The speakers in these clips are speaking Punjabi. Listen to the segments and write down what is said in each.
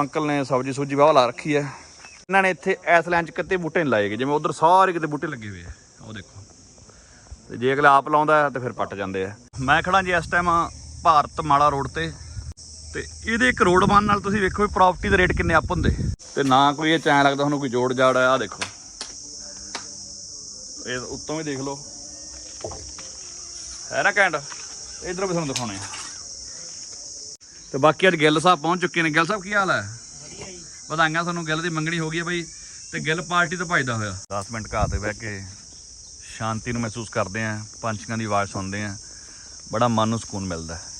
ਅੰਕਲ ਨੇ ਸਬਜੀ ਸੂਜੀ ਵਾਹ ਲਾ ਰੱਖੀ ਹੈ। ਇਹਨਾਂ ਨੇ ਇੱਥੇ ਐਸ ਲਾਈਨ 'ਚ ਕਿਤੇ ਬੂਟੇ ਨਹੀਂ ਲਾਏਗੇ, ਜਿਵੇਂ ਉਧਰ ਸਾਰੇ ਕਿਤੇ ਬੂਟੇ ਲੱਗੇ ਹੋਏ ਆ। ਉਹ ਦੇਖੋ। ਤੇ ਜੇ ਅਗਲਾ ਆਪ ਲਾਉਂਦਾ ਹੈ ਫਿਰ ਪੱਟ ਜਾਂਦੇ ਆ। ਮੈਂ ਖੜਾ ਜੀ ਇਸ ਟਾਈਮ ਭਾਰਤ ਮਾਲਾ ਰੋਡ ਤੇ। ਤੇ ਇਹਦੇ ਇੱਕ ਰੋਡ ਬਣ ਨਾਲ ਤੁਸੀਂ ਵੇਖੋ ਵੀ ਪ੍ਰਾਪਰਟੀ ਦੇ ਰੇਟ ਕਿੰਨੇ ਅਪ ਹੁੰਦੇ। ਤੇ ਨਾ ਕੋਈ ਇਹ ਚੈਨ ਲੱਗਦਾ ਤੁਹਾਨੂੰ ਕੋਈ ਜੋੜ ਜਾੜ ਆ, ਆਹ ਦੇਖੋ। ਇਹ ਉੱਤੋਂ ਵੀ ਦੇਖ ਲਓ। ਹੈ ਨਾ ਕੈਂਡ ਇਧਰ ਵੀ ਤੁਹਾਨੂੰ ਦਿਖਾਉਣੇ ਆ। ਤੇ ਬਾਕੀ ਅੱਜ ਗਿੱਲ ਸਾਹਿਬ ਪਹੁੰਚ ਚੁੱਕੇ ਨੇ। ਗਿੱਲ ਸਾਹਿਬ, ਕੀ ਹਾਲ ਹੈ? ਵਧਾਈਆਂ ਤੁਹਾਨੂੰ। ਗਿੱਲ ਦੀ ਮੰਗਣੀ ਹੋ ਗਈ ਹੈ ਬਈ, ਤੇ ਗਿੱਲ ਪਾਰਟੀ ਤੋਂ ਭਜਦਾ ਹੋਇਆ। 10 ਮਿੰਟ ਘਾਹ ਤੇ ਬਹਿ ਕੇ ਸ਼ਾਂਤੀ ਨੂੰ ਮਹਿਸੂਸ ਕਰਦੇ ਆਂ ਪੰਛੀਆਂ ਦੀ ਆਵਾਜ਼ ਸੁਣਦੇ ਆਂ ਬੜਾ ਮਨ ਨੂੰ ਸਕੂਨ ਮਿਲਦਾ ਹੈ।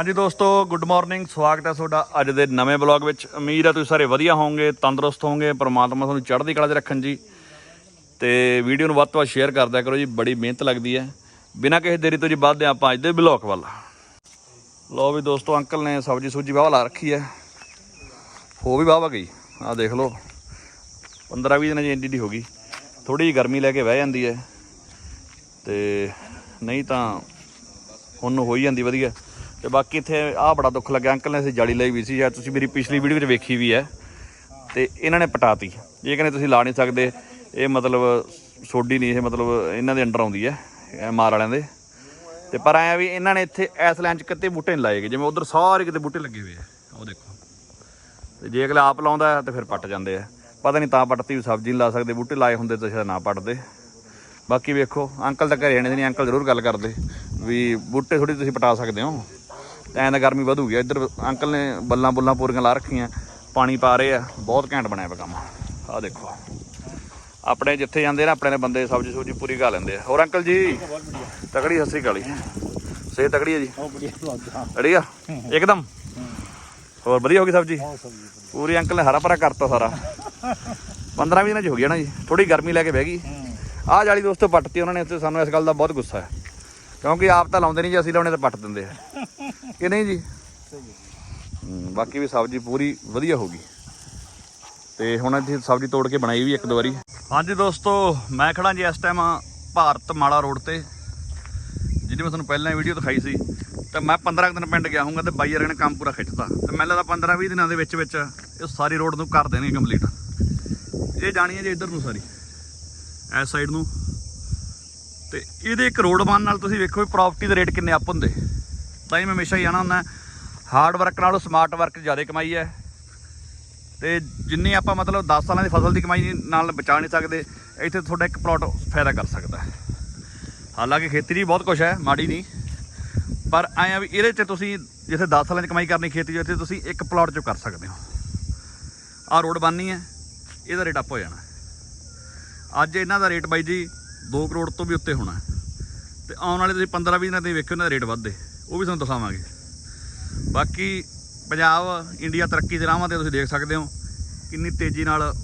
ਹਾਂਜੀ ਦੋਸਤੋ ਗੁੱਡ ਮਾਰਨਿੰਗ ਸਵਾਗਤ ਹੈ ਤੁਹਾਡਾ ਅੱਜ ਦੇ ਨਵੇਂ ਬਲੌਗ ਵਿੱਚ। ਉਮੀਦ ਹੈ ਤੁਸੀਂ ਸਾਰੇ ਵਧੀਆ ਹੋਵੋਗੇ, ਤੰਦਰੁਸਤ ਹੋਵੋਗੇ, ਪਰਮਾਤਮਾ ਤੁਹਾਨੂੰ ਚੜ੍ਹਦੀ ਕਲਾ 'ਚ ਰੱਖਣ ਜੀ। ਤੇ ਵੀਡੀਓ ਨੂੰ ਵੱਧ ਤੋਂ ਵੱਧ ਸ਼ੇਅਰ ਕਰਦਿਆ ਕਰੋ ਜੀ, ਬੜੀ ਮਿਹਨਤ ਲੱਗਦੀ ਹੈ। ਬਿਨਾਂ ਕਿਸੇ ਦੇਰੀ ਤੋਂ ਜੀ, ਵੱਧਦੇ ਹਾਂ ਆਪਾਂ ਅੱਜ ਦੇ ਬਲੌਗ ਵੱਲ। ਲੋ ਵੀ ਦੋਸਤੋ, ਅੰਕਲ ਨੇ ਸਬਜੀ ਸੂਜੀ ਵਾਹ ਲਾ ਰੱਖੀ ਹੈ। ਹੋ ਵੀ ਵਾਹ ਗਈ। ਆਹ ਦੇਖ ਲਓ 15 20 ਦਿਨਾਂ ਦੀ ਇੰਡੀ ਦੀ ਹੋ ਗਈ। ਥੋੜੀ ਜਿਹੀ ਗਰਮੀ ਲੈ ਕੇ ਬਹਿ ਜਾਂਦੀ ਹੈ। ਤੇ ਨਹੀਂ ਤਾਂ ਹੁਣ ਨੂੰ ਹੋ ਹੀ ਜਾਂਦੀ ਵਧੀਆ। ਤੇ ਬਾਕੀ ਇੱਥੇ ਆਹ ਬੜਾ ਦੁੱਖ ਲੱਗਿਆ। ਅੰਕਲ ਨੇ ਅਸੀਂ ਜਾਲੀ ਲਈ ਵੀ ਸੀ, ਜਾਂ ਤੁਸੀਂ ਮੇਰੀ ਪਿਛਲੀ ਵੀਡੀਓ ਵਿੱਚ ਵੇਖੀ ਵੀ ਹੈ। ਤੇ ਇਹਨਾਂ ਨੇ ਪਟਾਤੀ। ਇਹ ਕਹਿੰਦੇ ਤੁਸੀਂ ਲਾ ਨਹੀਂ ਸਕਦੇ, ਇਹ ਮਤਲਬ ਸੋਡੀ ਨਹੀਂ, ਇਹ ਮਤਲਬ ਇਹਨਾਂ ਦੇ ਅੰਡਰ ਆਉਂਦੀ ਹੈ, ਇਹ ਮਾਰ ਵਾਲਿਆਂ ਦੇ। ਤੇ ਪਰ ਐਂ ਵੀ ਇਹਨਾਂ ਨੇ ਇੱਥੇ ਐਸ ਲਾਈਨ 'ਚ ਕਿਤੇ ਬੂਟੇ ਨਹੀਂ ਲਾਏਗੇ ਜਿਵੇਂ ਉਧਰ ਸਾਰੇ ਕਿਤੇ ਬੂਟੇ ਲੱਗੇ ਹੋਏ ਆ। ਉਹ ਦੇਖੋ। ਤੇ ਜੇ ਅਗਲਾ ਆਪ ਲਾਉਂਦਾ ਹੈ, ਤਾਂ ਫਿਰ ਪੱਟ ਜਾਂਦੇ ਆ। ਪਤਾ ਨਹੀਂ ਤਾਂ ਪੱਟਤੀ ਵੀ ਸਬਜ਼ੀ ਨਹੀਂ ਲਾ ਸਕਦੇ। ਬੂਟੇ ਲਾਏ ਹੁੰਦੇ ਤਾਂ ਸ਼ਾਇਦ ਨਾ ਪੱਟਦੇ। ਬਾਕੀ ਵੇਖੋ, ਅੰਕਲ ਤਾਂ ਘਰੇ ਆਣੇ ਨਹੀਂ, ਅੰਕਲ ਜ਼ਰੂਰ ਗੱਲ ਕਰਦੇ ਵੀ ਬੂਟੇ ਥੋੜੀ ਤੁਸੀਂ ਪਟਾ ਸਕਦੇ ਹੋ। ਤਾਂ ਐਂ ਤਾਂ ਗਰਮੀ ਵਧੂਗੀ। ਇੱਧਰ ਅੰਕਲ ਨੇ ਬੱਲਾਂ ਬੁੱਲਾਂ ਪੂਰੀਆਂ ਲਾ ਰੱਖੀਆਂ। ਪਾਣੀ ਪਾ ਰਹੇ ਆ। ਬਹੁਤ ਘੈਂਟ ਬਣਿਆ ਪਿਆ ਕੰਮ। ਆਹ ਦੇਖੋ। ਆਪਣੇ ਜਿੱਥੇ ਜਾਂਦੇ ਨਾ ਆਪਣੇ ਨੇ ਬੰਦੇ ਸਬਜ਼ੀ ਸੁਬਜ਼ੀ ਪੂਰੀ ਖਾ ਲੈਂਦੇ ਆ। ਹੋਰ ਅੰਕਲ ਜੀ? ਤਕੜੀ ਹੱਸੀ ਕਾਲੀ ਸੇ ਤਕੜੀ ਹੈ ਜੀ? ਵਧੀਆ ਇੱਕਦਮ? ਹੋਰ ਵਧੀਆ ਹੋ ਗਈ ਸਬਜ਼ੀ? ਪੂਰੀ ਅੰਕਲ ਨੇ ਹਰਾ ਭਰਾ ਕਰਤਾ ਸਾਰਾ। 15 20 ਦਿਨਾਂ ਚ ਹੋ ਗਿਆ ਨਾ ਜੀ ਥੋੜੀ ਗਰਮੀ ਲੈ ਕੇ ਬਹਿ ਗਈ। ਆਹ ਜਾਲੀ ਦੋਸਤੋ ਪੱਟਤੀ ਉਹਨਾਂ ਨੇ। ਤੇ ਸਾਨੂੰ ਇਸ ਗੱਲ ਦਾ ਬਹੁਤ ਗੁੱਸਾ ਹੈ। ਕਿਉਂਕਿ ਆਪ ਤਾਂ ਲਾਉਂਦੇ ਨਹੀਂ ਜੀ ਅਸੀਂ ਲਾਉਣੇ ਤਾਂ ਪੱਟ ਦਿੰਦੇ ਆ। ਕਿ ਨਹੀਂ ਜੀ? ਹੂੰ, ਬਾਕੀ ਵੀ ਸਬਜ਼ੀ ਪੂਰੀ ਵਧੀਆ ਹੋ ਗਈ। ਤੇ ਹੁਣ ਇੱਥੇ ਸਬਜ਼ੀ ਤੋੜ ਕੇ ਬਣਾਈ ਵੀ ਇੱਕ ਦੋ ਵਾਰੀ। ਹਾਂਜੀ ਦੋਸਤੋ ਮੈਂ ਖੜਾ ਜੀ ਇਸ ਟਾਈਮ ਭਾਰਤ ਮਾਲਾ ਰੋਡ ਤੇ। ਜਿਹਦੀ ਮੈਂ ਤੁਹਾਨੂੰ ਪਹਿਲਾਂ ਵੀਡੀਓ ਦਿਖਾਈ ਸੀ। ਤੇ ਮੈਂ 15 ਕੁ ਦਿਨ ਪਿੰਡ ਗਿਆ ਹੂੰਗਾ ਤੇ ਬਾਈ ਯਾਰ ਨੇ ਕੰਮ ਪੂਰਾ ਖਿੱਚਤਾ। ਤੇ ਮੈਨੂੰ ਲੱਗਦਾ 15 20 ਦਿਨਾਂ ਦੇ ਵਿੱਚ ਵਿੱਚ ਇਹ ਸਾਰੀ ਰੋਡ ਨੂੰ ਕਰ ਦੇਣਗੇ ਕੰਪਲੀਟ ਇਹ ਜਾਣੀ ਹੈ ਜੀ ਇੱਧਰ ਨੂੰ ਸਾਰੀ। ਇਸ ਸਾਈਡ ਨੂੰ। ਤੇ ਇਹਦੇ ਇੱਕ ਰੋਡ ਬਣ ਨਾਲ ਤੁਸੀਂ ਵੇਖੋ ਵੀ ਪ੍ਰਾਪਰਟੀ ਦੇ ਰੇਟ ਕਿੰਨੇ ਅਪ ਹੁੰਦੇ। ਤਾਂ ਹੀ ਮੈਂ ਹਮੇਸ਼ਾ ਹੀ ਆਣਾ ਹੁੰਦਾ ਹਾਰਡ ਵਰਕ ਨਾਲੋਂ ਸਮਾਰਟ ਵਰਕ ਜ਼ਿਆਦਾ ਕਮਾਈ ਹੈ। ਤੇ ਜਿੰਨੀ ਆਪਾਂ ਮਤਲਬ 10 ਸਾਲਾਂ ਦੀ ਫਸਲ ਦੀ ਕਮਾਈ ਨਾਲ ਬਚਾ ਨਹੀਂ ਸਕਦੇ, ਇੱਥੇ ਤੁਹਾਡਾ ਇੱਕ ਪਲਾਟ ਫਾਇਦਾ ਕਰ ਸਕਦਾ ਹਾਲਾਂਕਿ ਖੇਤੀ ਦੀ ਬਹੁਤ ਕੁਝ ਹੈ, ਮਾੜੀ ਨਹੀਂ। ਪਰ ਐਂ ਆ ਵੀ ਇਹਦੇ 'ਚ ਤੁਸੀਂ ਜਿੱਥੇ 10 ਸਾਲਾਂ ਦੀ ਕਮਾਈ ਕਰਨੀ ਖੇਤੀ 'ਚ ਇੱਥੇ ਤੁਸੀਂ ਇੱਕ ਪਲਾਟ 'ਚ ਕਰ ਸਕਦੇ ਹੋ। ਆਹ ਰੋਡ ਬਣਨੀ ਹੈ, ਇਹਦਾ ਰੇਟ ਅਪ ਹੋ ਜਾਣਾ। ਅੱਜ ਇਹਨਾਂ ਦਾ ਰੇਟ ਬਾਈ ਜੀ 2 ਕਰੋੜ ਤੋਂ ਵੀ ਉੱਤੇ ਹੋਣਾ। ਹੈ। ਤੇ ਆਉਣ ਵਾਲੇ ਤੁਸੀਂ 15 20 ਦਿਨਾਂ ਦੇ ਵੇਖਿਓ ਇਹਨਾਂ ਦਾ ਰੇਟ ਵੱਧਦੇ। ਉਹ ਵੀ ਤੁਹਾਨੂੰ ਦਿਖਾਵਾਂਗੇ। ਬਾਕੀ ਪੰਜਾਬ ਇੰਡੀਆ ਤਰੱਕੀ ਦੇ ਰਾਹਾਂ ਤੇ ਤੁਸੀਂ ਦੇਖ ਸਕਦੇ ਹੋ ਕਿੰਨੀ ਤੇਜ਼ੀ ਨਾਲ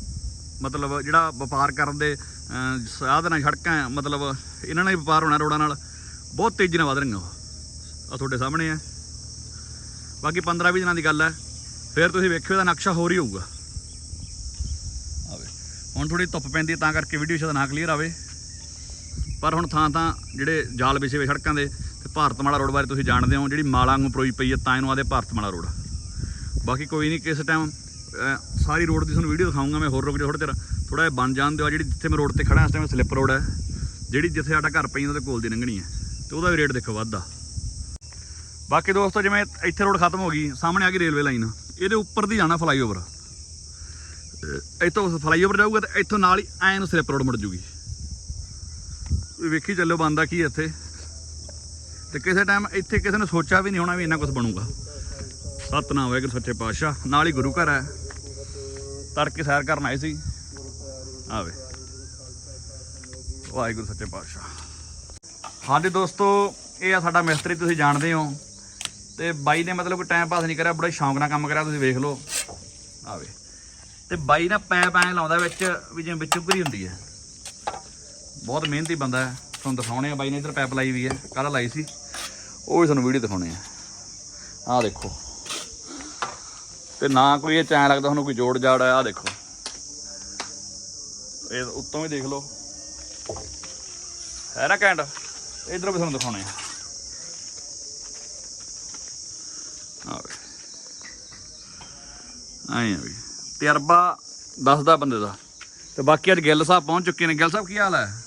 ਮਤਲਬ ਜਿਹੜਾ ਵਪਾਰ ਕਰਨ ਦੇ ਅਹ, ਸਾਧਨ ਸੜਕਾਂ ਮਤਲਬ ਇਹਨਾਂ ਨਾਲ ਹੀ ਵਪਾਰ ਹੋਣਾ ਰੋਡਾਂ ਨਾਲ ਬਹੁਤ ਤੇਜ਼ੀ ਨਾਲ ਵਧ ਰਹੀਆਂ ਉਹ। ਆ ਤੁਹਾਡੇ ਸਾਹਮਣੇ ਆ। ਬਾਕੀ 15 20 ਦਿਨਾਂ ਦੀ ਗੱਲ ਹੈ। ਫਿਰ ਤੁਸੀਂ ਵੇਖਿਓ ਇਹਦਾ ਨਕਸ਼ਾ ਹੋਰ ਹੀ ਹੋਊਗਾ। ਆਵੇ ਹੁਣ ਥੋੜੀ ਧੁੱਪ ਪੈਂਦੀ ਤਾਂ ਕਰਕੇ ਵੀਡੀਓ ਸ਼ਾਇਦ ਨਾ ਕਲੀਅਰ ਆਵੇ। ਪਰ ਹੁਣ ਥਾਂ ਤਾਂ ਜਿਹੜੇ ਜਾਲ ਵਿਛੇ ਹੋਏ ਸੜਕਾਂ ਦੇ ਤੇ ਭਾਰਤਮਾਲਾ ਰੋਡ ਬਾਰੇ ਤੁਸੀਂ ਜਾਣਦੇ ਹੋ, ਜਿਹੜੀ ਮਾਲਾ ਵਾਂਗੂ ਪਰੋਈ ਪਈ ਹੈ, ਤਾਂ ਇਹਨੂੰ ਆਦੇ ਭਾਰਤਮਾਲਾ ਰੋਡ। ਬਾਕੀ ਕੋਈ ਨਹੀਂ, ਕਿਸ ਟਾਈਮ ਸਾਰੀ ਰੋਡ ਦੀ ਤੁਹਾਨੂੰ ਵੀਡੀਓ ਦਿਖਾਉਂਗਾ ਮੈਂ, ਹੋਰ ਰੁਕ ਜਾ ਥੋੜਾ ਚਿਰ ਥੋੜਾ ਜਿਹਾ ਬਣ ਜਾਣ ਦਿਓ ਜਿਹੜੀ ਜਿੱਥੇ ਮੈਂ ਰੋਡ ਤੇ ਖੜਾ ਇਸ ਟਾਈਮ ਸਲਿੱਪ ਰੋਡ ਹੈ, ਜਿਹੜੀ ਜਿੱਥੇ ਸਾਡਾ ਘਰ ਪਈ ਉਹਦੇ ਕੋਲ ਦੀ ਲੰਘਣੀ ਹੈ। ਤੇ ਉਹਦਾ ਵੀ ਰੇਟ ਦੇਖੋ ਵੱਧਦਾ ਬਾਕੀ ਦੋਸਤੋ, ਜਿਵੇਂ ਇੱਥੇ ਰੋਡ ਖਤਮ ਹੋ ਗਈ, ਸਾਹਮਣੇ ਆ ਗਈ ਰੇਲਵੇ ਲਾਈਨ ਇਹਦੇ ਉੱਪਰ ਦੀ ਜਾਣਾ ਫਲਾਈਓਵਰ ਇੱਥੋਂ ਫਲਾਈਓਵਰ ਜਾਊਗਾ ਤੇ ਇੱਥੋਂ ਨਾਲ ਹੀ ਐਂ ਸਲਿੱਪ ਰੋਡ ਮੁੜ ਜੂਗੀ। ਵੇਖੀ ਚੱਲੋ ਬੰਦਾ ਕੀ ਹੈ ਇੱਥੇ। ਤੇ ਕਿਸੇ ਟਾਈਮ ਇੱਥੇ ਕਿਸੇ ਨੇ ਸੋਚਿਆ ਵੀ ਨਹੀਂ ਹੋਣਾ ਵੀ ਇੰਨਾ ਕੁਝ ਬਣੂਗਾ। ਸਤਨਾਮ, ਵਾਹਿਗੁਰੂ, ਸੱਚੇ ਪਾਤਸ਼ਾਹ। ਨਾਲ ਹੀ ਗੁਰੂ ਘਰ ਹੈ ਤੜਕੇ ਸੈਰ ਕਰਨ ਆਏ ਸੀ। ਆਵੇ। ਵਾਹਿਗੁਰੂ, ਸੱਚੇ ਪਾਤਸ਼ਾਹ। ਹਾਂਜੀ ਦੋਸਤੋ, ਇਹ ਆ ਸਾਡਾ ਮਿਸਤਰੀ, ਤੁਸੀਂ ਜਾਣਦੇ ਹੋ। ਤੇ ਬਾਈ ਨੇ ਮਤਲਬ ਕੋਈ ਟਾਈਮ ਪਾਸ ਨਹੀਂ ਕਰਿਆ, ਬੜਾ ਸ਼ੌਂਕ ਨਾਲ ਕੰਮ ਕਰਿਆ, ਤੁਸੀਂ ਵੇਖ ਲਓ। ਆਵੇ। ਤੇ ਬਾਈ ਨਾ ਪੈ ਪੈ ਲਾਉਂਦਾ ਵਿੱਚ, ਵੀ ਜਿਵੇਂ ਵਿੱਚ ਉਗਰੀ ਹੁੰਦੀ ਹੈ। ਬਹੁਤ ਮਿਹਨਤੀ ਬੰਦਾ ਹੈ। ਤੁਹਾਨੂੰ ਦਿਖਾਉਣੇ ਆ ਬਾਈ ਨੇ, ਇੱਧਰ ਪੈਪ ਲਾਈ ਵੀ ਹੈ ਕੱਲ ਲਾਈ ਸੀ। ਉਹ ਵੀ ਤੁਹਾਨੂੰ ਵੀਡੀਓ ਦਿਖਾਉਣੇ ਆ। ਆਹ ਦੇਖੋ। ਤੇ ਨਾ ਕੋਈ ਇਹ ਚੈਨ ਲੱਗਦਾ ਤੁਹਾਨੂੰ ਕੋਈ ਜੋੜ ਜਾੜ ਆ ਆਹ ਦੇਖੋ। ਇਹ ਉੱਤੋਂ ਵੀ ਦੇਖ ਲਓ। ਹੈ ਨਾ ਕੈਂਡ? ਇਧਰੋਂ ਵੀ ਤੁਹਾਨੂੰ ਦਿਖਾਉਣੇ ਆ। ਆਹ ਆਏ ਆ ਵੀ। ਤਜਰਬਾ ਦੱਸਦਾ ਬੰਦੇ ਦਾ। ਤੇ ਬਾਕੀ ਅੱਜ ਗਿੱਲ ਸਾਹਿਬ ਪਹੁੰਚ ਚੁੱਕੇ ਨੇ। ਗਿੱਲ ਸਾਹਿਬ, ਕੀ ਹਾਲ ਹੈ?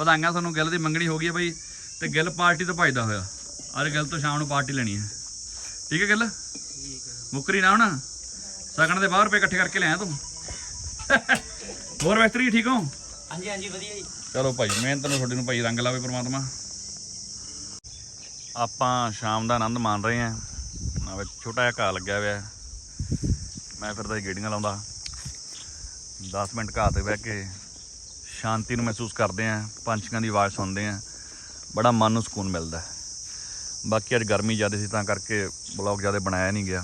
ਵਧਾਈਆਂ ਤੁਹਾਨੂੰ ਗਿੱਲ ਦੀ ਮੰਗਣੀ ਹੋ ਗਈ ਹੈ ਬਾਈ ਤੇ ਗਿੱਲ ਪਾਰਟੀ ਤੋਂ ਭਜਦਾ ਹੋਇਆ। ਅੱਜ ਗਿੱਲ ਤੋਂ ਸ਼ਾਮ ਨੂੰ ਪਾਰਟੀ ਲੈਣੀ ਹੈ ਠੀਕ ਹੈ ਗਿੱਲ? ਮੁੱਕਰੀ ਨਾ ਹੁਣ। ਸਗਣ ਦੇ ਬਾਹਰ ਰੁਪਏ ਇਕੱਠੇ ਕਰਕੇ ਲਿਆਇਆ ਤੂੰ। ਹੋਰ ਵੈਸਤਰੀ ਠੀਕ ਹੋ? ਹਾਂਜੀ ਹਾਂਜੀ ਵਧੀਆ ਜੀ। ਚਲੋ ਭਾਈ ਮਿਹਨਤ ਨੂੰ ਤੁਹਾਡੇ ਨੂੰ ਭਾਈ ਰੰਗ ਲਾਵੇ ਪ੍ਰਮਾਤਮਾ। ਆਪਾਂ ਸ਼ਾਮ ਦਾ ਆਨੰਦ ਮਾਣ ਰਹੇ ਆਂ। ਆ ਵਿੱਚ ਛੋਟਾ ਜਿਹਾ ਘਾਹ ਲੱਗਿਆ ਹੋਇਆ। ਹੈ। ਮੈਂ ਫਿਰਦਾ ਸੀ ਗੇੜੀਆਂ ਲਾਉਂਦਾ। 10 ਮਿੰਟ ਘਾਹ ਤੇ ਬਹਿ ਕੇ ਸ਼ਾਂਤੀ ਨੂੰ ਮਹਿਸੂਸ ਕਰਦੇ ਆਂ, ਪੰਛੀਆਂ ਦੀ ਆਵਾਜ਼ ਸੁਣਦੇ ਆਂ, ਬੜਾ ਮਨ ਨੂੰ ਸਕੂਨ ਮਿਲਦਾ ਬਾਕੀ ਅੱਜ ਗਰਮੀ ਜ਼ਿਆਦਾ ਸੀ ਤਾਂ ਕਰਕੇ ਬਲੌਗ ਜ਼ਿਆਦਾ ਬਣਾਇਆ ਨਹੀਂ ਗਿਆ।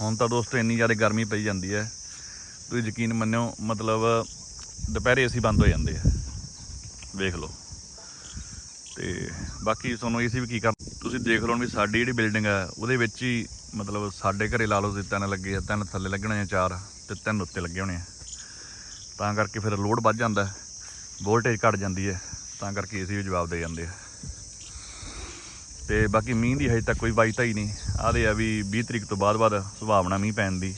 ਹੁਣ ਤਾਂ ਦੋਸਤੋ ਇੰਨੀ ਜ਼ਿਆਦਾ ਗਰਮੀ ਪਈ ਜਾਂਦੀ ਹੈ। ਤੁਸੀਂ ਯਕੀਨ ਮੰਨਿਓ, ਮਤਲਬ ਦੁਪਹਿਰੇ ਏਸੀ ਬੰਦ ਹੋ ਜਾਂਦੇ ਆ। ਵੇਖ ਲਓ। ਤੇ ਬਾਕੀ ਤੁਹਾਨੂੰ ਇਹ ਵੀ ਕੀ ਕਰ ਤੁਸੀਂ ਦੇਖ ਲਓ ਵੀ ਸਾਡੀ ਜਿਹੜੀ ਬਿਲਡਿੰਗ ਹੈ ਉਹਦੇ ਵਿੱਚ ਹੀ ਮਤਲਬ ਸਾਡੇ ਘਰੇ ਲਾ ਲਓ ਤੇ ਤਿੰਨ ਲੱਗੇ ਆ, ਤਿੰਨ ਥੱਲੇ ਲੱਗਣੇ ਆ ਚਾਰ ਤੇ ਤਿੰਨ ਉੱਤੇ ਲੱਗੇ ਹੋਣੇ ਆ। ਤਾਂ ਕਰਕੇ ਫਿਰ ਲੋਡ ਵੱਧ ਜਾਂਦਾ ਵੋਲਟੇਜ ਘਟ ਜਾਂਦੀ ਹੈ, ਤਾਂ ਕਰਕੇ ਏਸੀ ਵੀ ਜਵਾਬ ਦੇ ਜਾਂਦੇ ਆ। ਤੇ ਬਾਕੀ ਮੀਂਹ ਦੀ ਹਜੇ ਤੱਕ ਕੋਈ ਵਾਈਤਾ ਹੀ ਨਹੀਂ। ਆਦੇ ਆ ਵੀ 20 ਤਰੀਕ ਤੋਂ ਬਾਅਦ ਬਾਅਦ ਸੁਭਾਵਨਾ ਮੀਂਹ ਪੈਣ ਦੀ।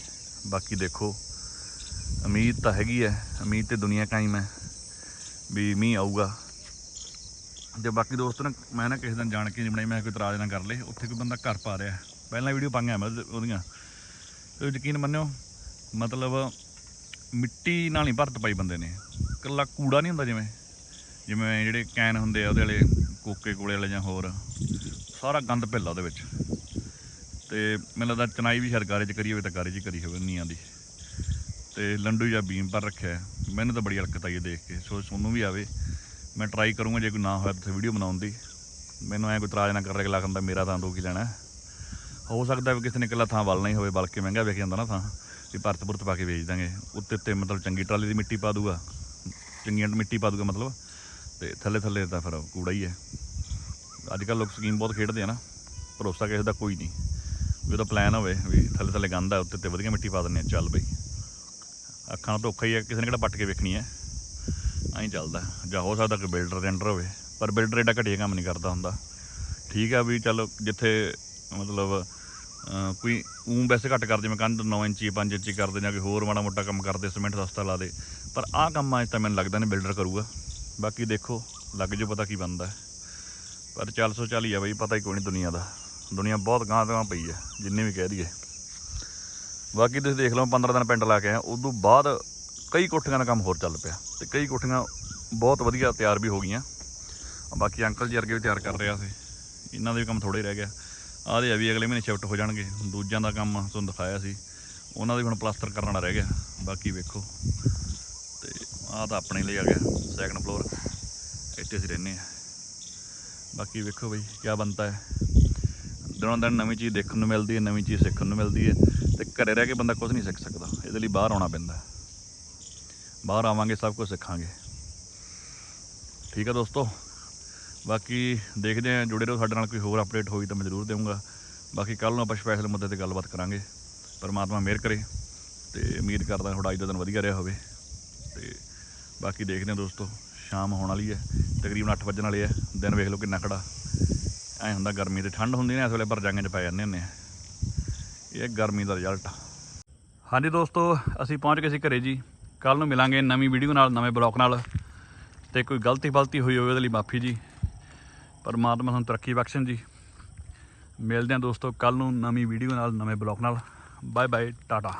ਬਾਕੀ ਦੇਖੋ, ਉਮੀਦ ਤਾਂ ਹੈਗੀ ਹੈ, ਉਮੀਦ ਤੇ ਦੁਨੀਆ ਕਾਇਮ ਹੈ ਵੀ ਮੀਂਹ ਆਊਗਾ। ਤੇ ਬਾਕੀ ਦੋਸਤ ਨਾ, ਮੈਂ ਨਾ ਕਿਸੇ ਦਿਨ ਜਾਣ ਕੇ ਨਹੀਂ ਬਣਾਈ, ਮੈਂ ਕੋਈ ਇਤਰਾਜ਼ ਨਾ ਕਰ ਲੇ। ਉੱਥੇ ਕੋਈ ਬੰਦਾ ਘਰ ਪਾ ਰਿਹਾ। ਪਹਿਲਾਂ ਵੀਡੀਓ ਪਾਈਆਂ ਮੈਂ ਉਹਦੀਆਂ। ਤੇ ਯਕੀਨ ਮੰਨਿਓ, ਮਤਲਬ ਮਿੱਟੀ ਨਾਲ ਹੀ ਭਰਤ ਪਾਈ ਬੰਦੇ ਨੇ। ਇਕੱਲਾ ਕੂੜਾ ਨਹੀਂ ਹੁੰਦਾ ਜਿਵੇਂ? ਜਿਵੇਂ ਜਿਹੜੇ ਕੈਨ ਹੁੰਦੇ ਆ, ਉਹਦੇ ਵਾਲੇ ਕੋਕੇ ਕੋਲੇ ਵਾਲੇ ਜਾਂ ਹੋਰ, ਸਾਰਾ ਗੰਦ ਭਿੱਲਾ ਉਹਦੇ ਵਿੱਚ। ਤੇ ਮੈਨੂੰ ਲੱਗਦਾ ਚਨਾਈ ਵੀ ਸਰਕਾਰੇ ਚ ਕਰੀ ਹੋਵੇ ਤਾਂ ਕਾਰੇ ਚ ਕਰੀ ਹੋਵੇ ਨੀਆਂ ਦੀ। ਤੇ ਲੰਡੂ ਜਾਂ ਬੀਮ ਪਰ ਰੱਖਿਆ ਮੈਨੂੰ ਤਾਂ ਬੜੀ ਹਲਕਤ ਆਈ ਇਹ ਦੇਖ ਕੇ, ਸੋ ਸੋਨੂੰ ਵੀ ਆਵੇ। ਮੈਂ ਟਰਾਈ ਕਰੂੰਗਾ ਜੇ ਕੋਈ ਨਾ ਹੋਇਆ ਤਾਂ ਵੀਡੀਓ ਬਣਾਉਣ ਦੀ। ਮੈਨੂੰ ਐ ਕੋਈ ਤਰਾਜ ਨਾ ਕਰ ਰਿਹਾ ਅਗਲਾ ਕਹਿੰਦਾ ਮੇਰਾ ਤਾਂ ਦੋ ਕੀ ਲੈਣਾ ਹੋ ਸਕਦਾ ਵੀ ਕਿਸੇ ਨੇ ਇਕੱਲਾ ਥਾਂ ਵਲਣਾ ਹੀ ਹੋਵੇ, ਬਲਕਿ ਮਹਿੰਗਾ ਵਿਕ ਜਾਂਦਾ ਨਾ ਥਾਂ, ਵੀ ਭਰਤ ਭੁਰਤ ਪਾ ਕੇ ਵੇਚ ਦਾਂਗੇ। ਉੱਤੇ ਉੱਤੇ ਮਤਲਬ ਚੰਗੀ ਟਰਾਲੀ ਦੀ ਮਿੱਟੀ ਪਾ ਦੂਗਾ। ਚੰਗੀਆਂ ਮਿੱਟੀ ਪਾ ਦੂਗਾ ਮਤਲਬ। ਤੇ ਥੱਲੇ ਥੱਲੇ ਤਾਂ ਫਿਰ ਕੂੜਾ ਹੀ ਹੈ। ਅੱਜ ਕੱਲ ਲੋਕ ਸਕੀਮ ਬਹੁਤ ਖੇਡਦੇ ਆ ਨਾ। ਭਰੋਸਾ ਕਿਸੇ ਦਾ ਕੋਈ ਨਹੀਂ। ਵੀ ਉਹਦਾ ਪਲਾਨ ਹੋਵੇ ਵੀ ਥੱਲੇ ਥੱਲੇ ਗੰਦ ਆ, ਉੱਤੇ ਤੇ ਵਧੀਆ ਮਿੱਟੀ ਪਾ ਦਿੰਦੇ ਆ, ਚੱਲ ਬਈ। ਅੱਖਾਂ ਨਾਲ ਧੋਖਾ ਹੀ ਹੈ, ਕਿਸੇ ਨੇ ਕਿਹੜਾ ਪੱਟ ਕੇ ਵੇਖਣੀ ਹੈ। ਐਂ ਚੱਲਦਾ। ਜਾਂ ਹੋ ਸਕਦਾ ਕਿ ਬਿਲਡਰ ਦੇ ਅੰਡਰ ਹੋਵੇ। ਪਰ ਬਿਲਡਰ ਏਡਾ ਘਟੀਆ ਕੰਮ ਨਹੀਂ ਕਰਦਾ ਹੁੰਦਾ। ਠੀਕ ਆ ਵੀ ਚੱਲ ਜਿੱਥੇ ਮਤਲਬ ਕੋਈ ਉਂ ਵੈਸੇ ਘੱਟ ਕਰਦੇ ਮੈਂ ਕੰਧ 9 ਇੰਚੀ 5 ਇੰਚੀ ਕਰਦੇ ਜਾਂ ਕੋਈ ਹੋਰ ਮਾੜਾ ਮੋਟਾ ਕੰਮ ਕਰਦੇ, ਸਿਮੈਂਟ ਸਸਤਾ ਲਾ ਦੇ। ਪਰ ਆਹ ਕੰਮਾਂ ਅੱਜ ਤਾਂ ਮੈਨੂੰ ਲੱਗਦਾ ਨਹੀਂ ਬਿਲਡਰ ਕਰੂਗਾ। ਬਾਕੀ ਦੇਖੋ, ਲੱਗ ਜੋ ਪਤਾ ਕੀ ਬਣਦਾ ਪਰ ਚੱਲ ਸੋ ਚੱਲ ਹੀ ਆ ਬਈ, ਪਤਾ ਹੀ ਕੋਈ ਨਹੀਂ ਦੁਨੀਆ ਦਾ। ਦੁਨੀਆ ਬਹੁਤ ਗਾਂਹ ਗਾਂਹ ਪਈ ਹੈ, ਜਿੰਨੇ ਵੀ ਕਹਿ ਦਈਏ। ਬਾਕੀ ਤੁਸੀਂ ਦੇਖ ਲਓ 15 ਦਿਨ ਪਿੰਡ ਲਾ ਕੇ ਆਇਆ। ਤੋਂ ਬਾਅਦ ਕਈ ਕੋਠੀਆਂ ਦਾ ਕੰਮ ਹੋਰ ਚੱਲ ਪਿਆ ਤੇ ਕਈ ਕੋਠੀਆਂ ਬਹੁਤ ਵਧੀਆ ਤਿਆਰ ਵੀ ਹੋ ਗਈਆਂ। ਬਾਕੀ ਅੰਕਲ ਜੀ ਅਰਗੇ ਵੀ ਤਿਆਰ ਕਰ ਰਿਹਾ ਸੀ ਇਹਨਾਂ ਦੇ ਵੀ ਕੰਮ ਥੋੜੇ ਰਹਿ ਗਿਆ। ਆਹਦੇ ਆ ਵੀ ਅਗਲੇ ਮਹੀਨੇ ਸ਼ਿਫਟ ਹੋ ਜਾਣਗੇ। ਦੂਜਿਆਂ ਦਾ ਕੰਮ ਤੁਹਾਨੂੰ ਦਿਖਾਇਆ ਸੀ। ਉਹਨਾਂ ਦਾ ਵੀ ਹੁਣ ਪਲਾਸਟਰ ਕਰਨ ਵਾਲਾ ਰਹਿ ਗਿਆ। ਬਾਕੀ ਵੇਖੋ। ਆਹ ਤਾਂ ਆਪਣੇ ਲਈ ਆ ਗਿਆ ਸੈਕੰਡ ਫਲੋਰ ਇੱਥੇ ਅਸੀਂ ਰਹਿੰਦੇ ਆ ਬਾਕੀ ਵੇਖੋ ਬਈ ਕੀ ਬਣਦਾ ਹੈ। ਦਿਨੋਂ ਦਿਨ ਨਵੀਂ ਚੀਜ਼ ਦੇਖਣ ਨੂੰ ਮਿਲਦੀ ਹੈ, ਨਵੀਂ ਚੀਜ਼ ਸਿੱਖਣ ਨੂੰ ਮਿਲਦੀ ਹੈ। ਤੇ ਘਰੇ ਰਹਿ ਕੇ ਬੰਦਾ ਕੁਝ ਨਹੀਂ ਸਿੱਖ ਸਕਦਾ। ਇਹਦੇ ਲਈ ਬਾਹਰ ਆਉਣਾ ਪੈਂਦਾ ਬਾਹਰ ਆਵਾਂਗੇ, ਸਭ ਕੁਝ ਸਿੱਖਾਂਗੇ। ਠੀਕ ਹੈ ਦੋਸਤੋ। ਬਾਕੀ ਦੇਖਦੇ ਹਾਂ, ਜੁੜੇ ਰਹੋ ਸਾਡੇ ਨਾਲ ਕੋਈ ਹੋਰ ਅਪਡੇਟ ਹੋਈ ਤਾਂ ਮੈਂ ਜ਼ਰੂਰ ਦੇਵਾਂਗਾ। ਬਾਕੀ ਕੱਲ ਨੂੰ ਆਪਾਂ ਸਪੈਸ਼ਲ ਮੁੱਦੇ ਤੇ ਗੱਲਬਾਤ ਕਰਾਂਗੇ। ਪਰਮਾਤਮਾ ਮਿਹਰ ਕਰੇ। ਤੇ ਉਮੀਦ ਕਰਦਾ ਤੁਹਾਡਾ ਅੱਜ ਦਾ ਦਿਨ ਵਧੀਆ ਰਿਹਾ ਹੋਵੇ। ਤੇ ਬਾਕੀ ਦੇਖਦੇ ਹਾਂ ਦੋਸਤੋ, ਸ਼ਾਮ ਹੋਣ ਵਾਲੀ ਹੈ, ਤਕਰੀਬਨ 8 ਵਜਣ ਵਾਲੇ ਹੈ, ਦਿਨ ਵੇਖ ਲਓ ਕਿੰਨਾ ਖੜਾ। ਐ ਹੁੰਦਾ ਗਰਮੀ ਤੇ ਠੰਡ ਹੁੰਦੀ ਨੇ, ਇਸ ਵੇਲੇ ਪਰ ਜਾਂਗੇ ਚ ਪੈ ਜਾਂਦੇ ਹੁੰਦੇ ਆ। ਇਹ ਗਰਮੀ ਦਾ ਰਿਜ਼ਲਟ ਹਾਂਜੀ ਦੋਸਤੋ, ਅਸੀਂ ਪਹੁੰਚ ਗਏ ਸੀ ਘਰੇ ਜੀ। ਕੱਲ ਨੂੰ ਮਿਲਾਂਗੇ ਨਵੀਂ ਵੀਡੀਓ ਨਾਲ, ਨਵੇਂ ਬਲੌਗ ਨਾਲ। ਤੇ ਕੋਈ ਗਲਤੀ ਫਲਤੀ ਹੋਈ ਹੋਵੇ ਉਹਦੇ ਲਈ ਮਾਫੀ ਜੀ। ਪਰਮਾਤਮਾ ਤੁਹਾਨੂੰ ਤਰੱਕੀ ਬਖਸ਼ਣ ਜੀ। ਮਿਲਦੇ ਹਾਂ ਦੋਸਤੋ ਕੱਲ ਨੂੰ ਨਵੀਂ ਵੀਡੀਓ ਨਾਲ, ਨਵੇਂ ਬਲੌਗ ਨਾਲ। Bye bye Tata